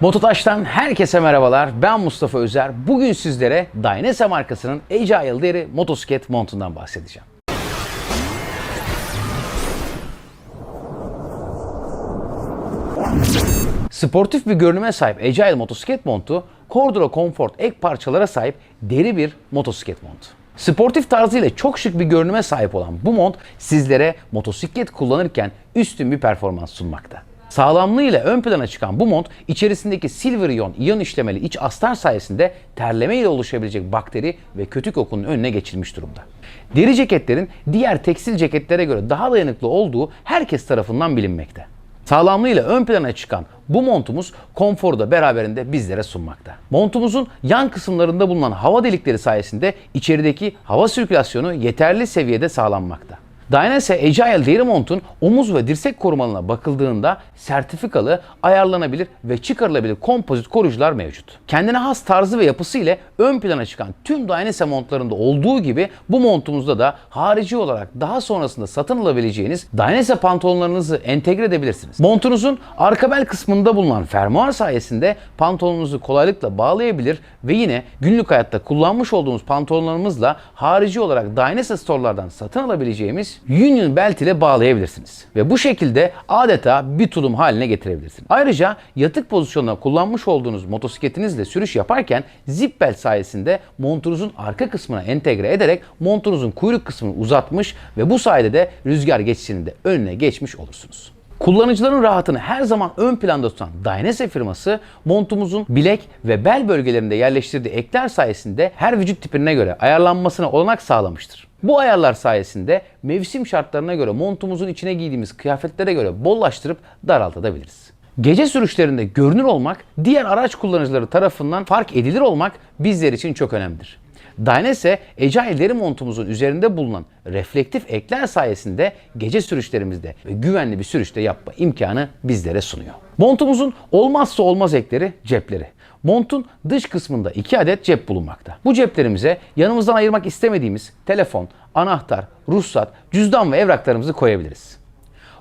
Mototaş'tan herkese merhabalar. Ben Mustafa Özer. Bugün sizlere Dainese markasının Agile deri motosiklet montundan bahsedeceğim. Sportif bir görünüme sahip Agile motosiklet montu, Cordura Comfort ek parçalara sahip deri bir motosiklet montu. Sportif tarzıyla çok şık bir görünüme sahip olan bu mont sizlere motosiklet kullanırken üstün bir performans sunmakta. Sağlamlığıyla ön plana çıkan bu mont içerisindeki silver iyon iyon işlemeli iç astar sayesinde terleme ile oluşabilecek bakteri ve kötü kokunun önüne geçilmiş durumda. Deri ceketlerin diğer tekstil ceketlere göre daha dayanıklı olduğu herkes tarafından bilinmekte. Sağlamlığıyla ön plana çıkan bu montumuz konforu da beraberinde bizlere sunmakta. Montumuzun yan kısımlarında bulunan hava delikleri sayesinde içerideki hava sirkülasyonu yeterli seviyede sağlanmakta. Dynase Agile deri montun omuz ve dirsek korumalarına bakıldığında sertifikalı, ayarlanabilir ve çıkarılabilir kompozit koruyucular mevcut. Kendine has tarzı ve yapısı ile ön plana çıkan tüm Dynase montlarında olduğu gibi bu montumuzda da harici olarak daha sonrasında satın alabileceğiniz Dynase pantolonlarınızı entegre edebilirsiniz. Montunuzun arka bel kısmında bulunan fermuar sayesinde pantolonunuzu kolaylıkla bağlayabilir ve yine günlük hayatta kullanmış olduğumuz pantolonlarımızla harici olarak Dynase store'lardan satın alabileceğimiz Union belt ile bağlayabilirsiniz. Ve bu şekilde adeta bir tulum haline getirebilirsiniz. Ayrıca yatık pozisyonda kullanmış olduğunuz motosikletinizle sürüş yaparken zip belt sayesinde montunuzun arka kısmına entegre ederek montunuzun kuyruk kısmını uzatmış ve bu sayede de rüzgar geçişinin de önüne geçmiş olursunuz. Kullanıcıların rahatını her zaman ön planda tutan Dainese firması montumuzun bilek ve bel bölgelerinde yerleştirdiği ekler sayesinde her vücut tipine göre ayarlanmasına olanak sağlamıştır. Bu ayarlar sayesinde mevsim şartlarına göre montumuzun içine giydiğimiz kıyafetlere göre bollaştırıp daraltabiliriz. Gece sürüşlerinde görünür olmak, diğer araç kullanıcıları tarafından fark edilir olmak bizler için çok önemlidir. Dynase Agile deri montumuzun üzerinde bulunan reflektif ekler sayesinde gece sürüşlerimizde ve güvenli bir sürüşte yapma imkanı bizlere sunuyor. Montumuzun olmazsa olmaz ekleri cepleri. Montun dış kısmında 2 adet cep bulunmakta. Bu ceplerimize yanımızdan ayırmak istemediğimiz telefon, anahtar, ruhsat, cüzdan ve evraklarımızı koyabiliriz.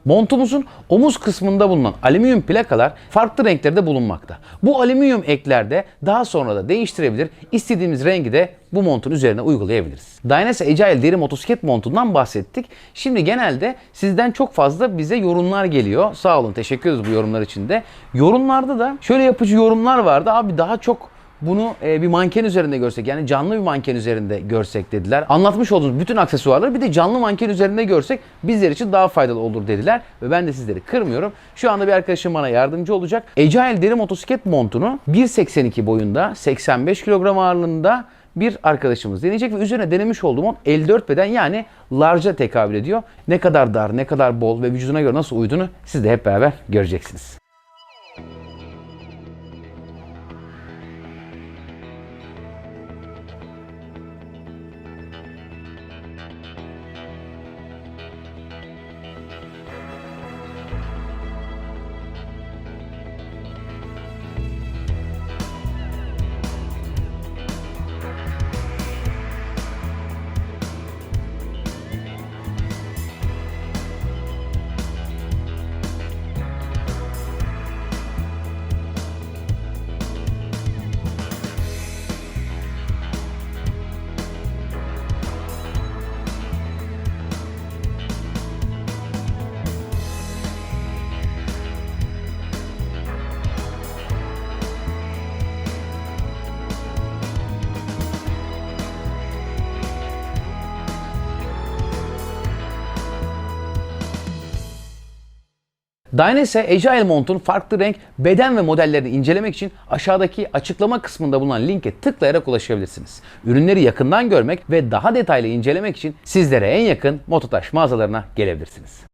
Montumuzun omuz kısmında bulunan alüminyum plakalar farklı renklerde bulunmakta. Bu alüminyum eklerde daha sonra da değiştirebilir, istediğimiz rengi de bu montun üzerine uygulayabiliriz. Dynase Agile deri motosiklet montundan bahsettik. Şimdi genelde sizden çok fazla bize yorumlar geliyor. Sağ olun, teşekkür ederiz bu yorumlar için de. Yorumlarda da şöyle yapıcı yorumlar vardı. Abi daha çok bunu e, bir manken üzerinde görsek yani canlı bir manken üzerinde görsek dediler. Anlatmış olduğunuz bütün aksesuarları bir de canlı manken üzerinde görsek bizler için daha faydalı olur dediler. Ve ben de sizleri kırmıyorum. Şu anda bir arkadaşım bana yardımcı olacak. Agile deri motosiklet montunu 1.82 boyunda 85 kilogram ağırlığında bir arkadaşımız deneyecek ve üzerine denemiş olduğum mont 54 beden yani large'a tekabül ediyor. Ne kadar dar, ne kadar bol ve vücuduna göre nasıl uyduğunu siz de hep beraber göreceksiniz. Dynase Agile montun farklı renk, beden ve modellerini incelemek için aşağıdaki açıklama kısmında bulunan linke tıklayarak ulaşabilirsiniz. Ürünleri yakından görmek ve daha detaylı incelemek için sizlere en yakın Mototaş mağazalarına gelebilirsiniz.